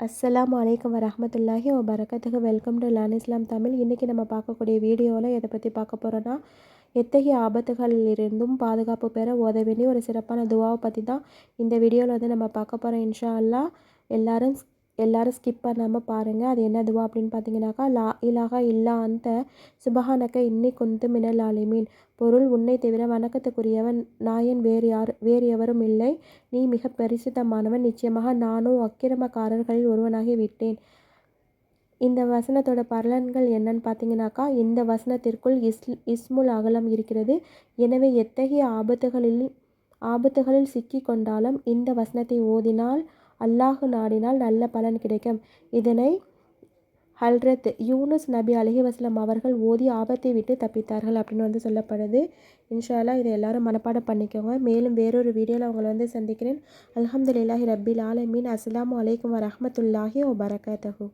அஸ்ஸலாமு அலைக்கும் வரஹமத்துல்லாஹி வபரகத்துக்கு welcome to learn Islam Tamil. இன்றைக்கி நம்ம பார்க்கக்கூடிய வீடியோவில் எதை பற்றி பார்க்க போகிறோன்னா எத்தகைய ஆபத்துகளிலிருந்தும் பாதுகாப்பு பெற ஓத வேண்டிய ஒரு சிறப்பான துவாவை பற்றி தான் இந்த வீடியோவில் வந்து நம்ம பார்க்க போகிறோம் இன்ஷா அல்லாஹ் எல்லோரும் எல்லாரும் ஸ்கிப் பண்ணாமல் பாருங்கள் அது என்னதுவா அப்படின்னு பார்த்தீங்கன்னாக்கா லா இலாகா இல்லா அந்த சுபஹானக்க இன்னி குந்து மினல் ஆலிமீன். பொருள் உன்னை தவிர வணக்கத்துக்குரியவன் நாயன் வேறு யார் வேறு எவரும் இல்லை. நீ மிக பரிசுத்தமானவன். நிச்சயமாக நானும் அக்கிரமக்காரர்களில் ஒருவனாகி விட்டேன். இந்த வசனத்தோட பலன்கள் என்னன்னு பார்த்தீங்கன்னாக்கா இந்த வசனத்திற்குள் இஸ் இஸ்முல் அகலம் இருக்கிறது. எனவே எத்தகைய ஆபத்துகளில் ஆபத்துகளில் சிக்கி கொண்டாலும் இந்த வசனத்தை ஓதினால் அல்லாஹு நாடினால் நல்ல பலன் கிடைக்கும். இதனை ஹல்ரத் யூனுஸ் நபி அலஹி வஸ்லம் அவர்கள் ஓதி ஆபத்தை விட்டு தப்பித்தார்கள் அப்படின்னு வந்து சொல்லப்படுது. இன்ஷால்லா இதை எல்லாரும் மனப்பாடம் பண்ணிக்கோங்க. மேலும் வேறொரு வீடியோவில் அவங்களை வந்து சந்திக்கிறேன். அலமதுல்லாஹி ரபில் ஆலமீன். அஸ்லாம் வலைக்கம் வரமத்துல்லாஹி வபரகாத்தஹூ.